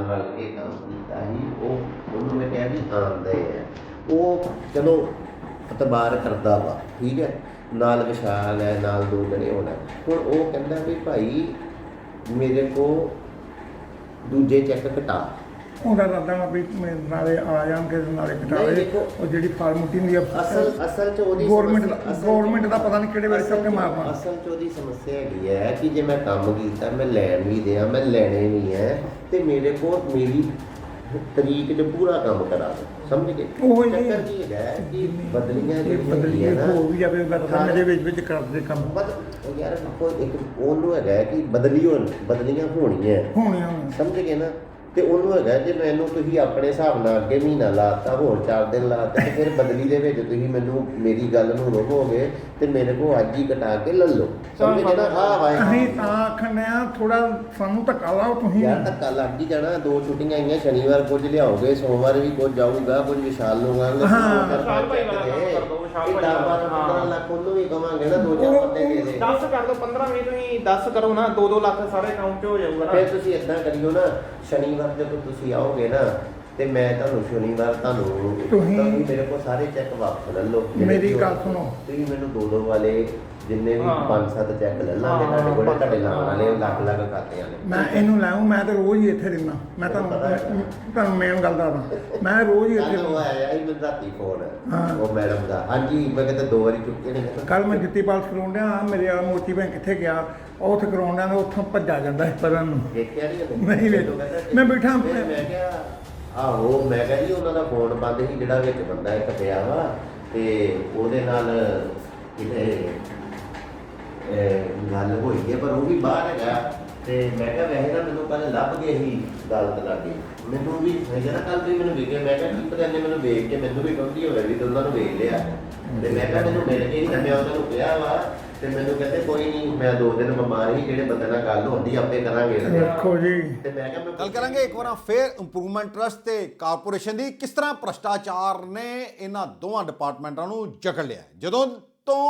ਯਾਰ ਮੈਨੂੰ ਕੰਮ ਕੀਤਾ ਸੀ, ਉਹ ਉਹਨੂੰ ਮੈਂ ਕਿਹਾ ਵੀ ਆਉਂਦੇ ਆ ਉਹ ਚਲੋ ਇਤਬਾਰ ਕਰਦਾ ਵਾ, ਠੀਕ ਹੈ? ਨਾਲ ਵਿਸ਼ਾਲ ਹੈ, ਨਾਲ ਦੋ ਜਣੇ ਹੋਣਾ ਹੁਣ ਉਹ ਕਹਿੰਦਾ ਵੀ ਭਾਈ ਮੇਰੇ ਕੋ ਦੂਜੇ ਚੈੱਕ ਕਟਾ। ਉਹਦਾ ਰਾਦਾ ਵਾ ਵੀ ਨਾਲੇ ਆ ਜਾਣਗੇ ਨਾਲੇ ਦੇਖੋ, ਉਹ ਜਿਹੜੀ ਫਾਰਮੂਟੀ ਹੁੰਦੀ ਆ ਅਸਲ ਅਸਲ ਚ ਉਹਦੀ ਗਵਰਨਮੈਂਟ ਸਮੱਸਿਆ- ਦਾ ਅਸਲ ਚ- ਗਵਰਨਮੈਂਟ ਦਾ ਪਤਾ ਨਹੀਂ ਕਿਹੜੇ ਵੇਲੇ ਚੁੱਕ ਕੇ ਅਸਲ ਚ- ਮਾਰਨਾ। ਅਸਲ ਚ ਉਹਦੀ ਸਮੱਸਿਆ ਹੈਗੀ ਹੈ ਕਿ ਜੇ ਮੈਂ ਕੰਮ ਕੀਤਾ ਮੈਂ ਲੈਣ ਵੀ ਦਿਆਂ ਮੈਂ ਲੈਣੇ ਨਹੀਂ ਹੈ ਤੇ ਮੇਰੇ ਕੋਲ ਮੇਰੀ ਤਰੀਕ 'ਚ ਪੂਰਾ ਕੰਮ ਕਰਾ ਦੋ। ਸਮਝ ਗਏ? ਉਹ ਹੀ ਚੱਕਰ ਕੀ ਹੈਗਾ ਹੈ ਕਿ ਬਦਲੀਆਂ ਇਹ ਜਿਹੜੀਆਂ ਬਦਲੀਏ ਹੈਗੀਆਂ ਨਾ ਹੋ ਵੀ ਜਾਵੇ ਉਹਦਾ ਹਾਂ। ਮੇਰੇ ਵਿੱਚ ਵਿੱਚ ਕਰਦੇ ਕੰਮ। ਬਦ ਉਹ ਯਾਰ ਕੋਈ ਇੱਕ ਉਹਨੂੰ ਹੈਗਾ ਹੈ ਕਿ ਬਦਲੀ ਹੋਣ ਬਦਲੀਆਂ ਹੋਣੀਆਂ। ਹੋਣੇ ਹੋਣੇ ਸਮਝ ਗਏ ਨਾ? ਤੇ ਉਹਨੂੰ ਹੈਗਾ ਜੇ ਮੈਨੂੰ ਤੁਸੀਂ ਆਪਣੇ ਹਿਸਾਬ ਨਾਲ ਅੱਗੇ ਮਹੀਨਾ ਲਾਤਾ ਹੋਰ 4 ਦਿਨ ਲਾਤਾ ਤੇ ਫਿਰ ਬਦਲੀ ਦੇ ਵਿੱਚ ਤੁਸੀਂ ਮੈਨੂੰ ਮੇਰੀ ਗੱਲ ਨੂੰ ਰੋਕੋਗੇ ਤੇ ਮੇਰੇ ਕੋਲ ਅੱਜ ਹੀ ਕਟਾ ਕੇ ਲੈ ਲਓ। ਸਮਝ ਗਏ ਨਾ ਹਾਂ ਭਾਈ ਅਸੀਂ ਤਾਂ ਆਖਣੇ ਆ ਥੋੜਾ ਸਾਨੂੰ ਧੱਕਾ ਲਾਓ ਤੁਸੀਂ। ਯਾਰ ਧੱਕਾ ਲੱਗ ਹੀ ਜਾਣਾ। ਦੋ ਛੁੱਟੀਆਂ ਆਈਆਂ ਸ਼ਨੀਵਾਰ ਕੁਝ ਲਿਆਓਗੇ ਸੋਮਵਾਰ ਵੀ ਕੁਝ ਜਾਊਗਾ ਕੁਝ ਵਿਸ਼ਾਲ ਨੂੰ ਕਹਾਂਗੇ ਹਾਂ। ਵਿਸ਼ਾਲ ਭਾਈ ਵਾਲਾ ਕਰ ਦਿਓ, ਵਿਸ਼ਾਲ ਭਾਈ ਵਾਲਾ। 15 ਹਾਂ। ਲੱਖ ਉਹਨੂੰ ਵੀ ਕਵਾਂਗੇ ਨਾ ਦੋ ਚਾਰ ਪੱਤੇ ਦੇ ਦੇ 10 ਕਰ ਦੋ 15 ਵੀ ਤੁਸੀਂ 10 ਕਰੋ ਨਾ 2-2 ਲੱਖ ਸਾਰੇ ਅਕਾਊਂਟ 'ਚ ਹੋ ਜਾਊਗਾ ਫਿਰ ਨਾ ਤੁਸੀਂ ਇਦਾਂ ਕਰਿਓ ਨਾ ਸ਼ਨੀਵਾਰ ਜਦੋਂ ਤੁਸੀਂ ਆਓਗੇ ਨਾ ਤੇ ਮੈਂ ਤੁਹਾਨੂੰ ਸ਼ਨੀਵਾਰ ਤੁਹਾਨੂੰ ਤੁਸੀਂ- ਤੁਸੀਂ ਮੇਰੇ ਕੋਲ ਸਾਰੇ ਚੈੱਕ ਵਾਪਸ ਲੈ ਲਓ ਜਿਹੜੇ ਮੇਰੀ ਗੱਲ। ਸੁਣੋ। ਤੁਸੀਂ ਮੈਨੂੰ ਦੋ ਦੋ ਵਾਲੇ ਜਿੰਨੇ ਵੀ ਹਾਂ। ਪੰਜ ਸੱਤ ਚੈੱਕ ਲੈ ਲਾਂਗੇ ਹਾਂ, ਤੁਹਾਡੇ ਕੋਲ ਤੁਹਾਡੇ ਨਾਮ ਵਾਲੇ। ਲੱਖ ਲੱਖ ਖਾਤਿਆਂ ਨੇ ਮੈਂ ਇਹਨੂੰ ਲਾਉਂ ਮੈਂ ਤਾਂ ਰੋਜ਼ ਹੀ ਇੱਥੇ ਰਹਿਣਾ ਮੈਂ ਤੁਹਾਨੂੰ ਪਤਾ ਹੈ। ਤੁਹਾਨੂੰ ਮੇਨ ਗੱਲ ਦੱਸਦਾ ਮੈਂ ਰੋਜ਼ ਹੀ ਇੱਥੇ ਕੱਲ ਉਹ ਆਇਆ ਸੀ ਮੈਨੂੰ ਰਾਤੀ ਫੋਨ ਹਾਂ। ਉਹ ਮੈਡਮ ਦਾ ਹਾਂਜੀ ਮੈਂ ਕਿਤੇ ਦੋ ਵਾਰੀ ਚੁੱਕੇ ਨੇ ਕੱਲ ਮੈਂ ਜੁੱਤੀ ਪਾਲਸ ਕਰਾਉਣ ਡਿਆ ਮੇਰੇ ਆ ਮੋਤੀ ਬੈਂਕ ਕਿੱਥੇ ਗਿਆ ਉਹ ਉੱਥੇ ਕਰਾਉਣ ਡਿਆ ਤੇ ਉੱਥੋਂ ਭੱਜਾ ਜਾਂਦਾ ਸੀ ਪਰਾਂ ਨੂੰ ਦੇਖਿਆ ਨਹੀਂ ਉਹਨੇ? ਨਹੀਂ ਵੇਖ- ਮੈਨੂੰ ਕਹਿੰਦਾ ਮੈਂ ਬੈਠਾ- ਫਿਰ ਮੈਂ ਕਿਹਾ ਆਹੋ ਮੈਂ ਕਿਹਾ ਜੀ ਉਹਨਾਂ ਦਾ ਫੋਨ ਬੰਦ ਸੀ ਜਿਹੜਾ ਵਿੱਚ ਬੰਦਾ ਇੱਕ ਪਿਆ ਵਾ ਤੇ ਉਹਦੇ ਨਾਲ ਕਿਤੇ ਅਹ, ਗੱਲ ਹੋਈ ਹੈ ਪਰ ਉਹ ਵੀ ਬਾਹਰ ਹੈਗਾ। ਤੇ ਮੈਂ ਕਿਹਾ ਵੈਸੇ ਨਾ ਮੈਨੂੰ ਕੱਲ ਲੱਭ ਗਏ ਸੀ ਅਦਾਲਤ ਲਾਗੇ ਮੈਨੂੰ ਵੀ ਹੈਗਾ ਨਾ ਕੱਲ ਵੀ ਮੈਨੂੰ ਵੇਖਿਆ ਮੈਂ ਕਿਹਾ ਕੀ ਪਤਾ ਨੇ ਮੈਨੂੰ ਵੇਖ ਕੇ ਮੈਨੂੰ ਵੀ ਕਹਿੰਦੀ ਹੋਵੇ ਵੀ ਤੇ ਉਹਨਾਂ ਨੂੰ ਵੇਖ ਲਿਆ। ਤੇ ਮੈਂ ਕਿਹਾ ਮੈਨੂੰ ਮਿਲ ਗਈ ਤਾਂ ਮੈਂ ਉਹਨਾਂ ਨੂੰ ਕਿਹਾ ਵਾ ਤੇ ਮੈਨੂੰ ਕਹਿੰਦੇ ਕੋਈ ਨਹੀਂ ਮੈਂ ਦੋ ਦਿਨ ਬਿਮਾਰ ਸੀ ਜਿਹੜੇ ਬੰਦੇ ਨਾਲ ਗੱਲ ਹੁੰਦੀ ਆਪੇ ਕਰਾਂਗੇ ਦੇਖੋ ਜੀ। ਤੇ ਮੈਂ ਕਿਹਾ ਮੈਂ ਗੱਲ ਕਰਾਂਗੇ ਇੱਕ ਵਾਰ ਫੇਰ ਇੰਪਰੂਵਮੈਂਟ ਟਰਸਟ ਤੇ ਕਾਰਪੋਰੇਸ਼ਨ ਦੀ ਕਿਸ ਤਰ੍ਹਾਂ ਭ੍ਰਸ਼ਟਾਚਾਰ ਨੇ ਇਹਨਾਂ ਦੋਵਾਂ ਡਿਪਾਰਟਮੈਂਟਾਂ ਨੂੰ ਜਕੜ ਲਿਆ ਹੈ। ਜਦੋਂ ਤੋਂ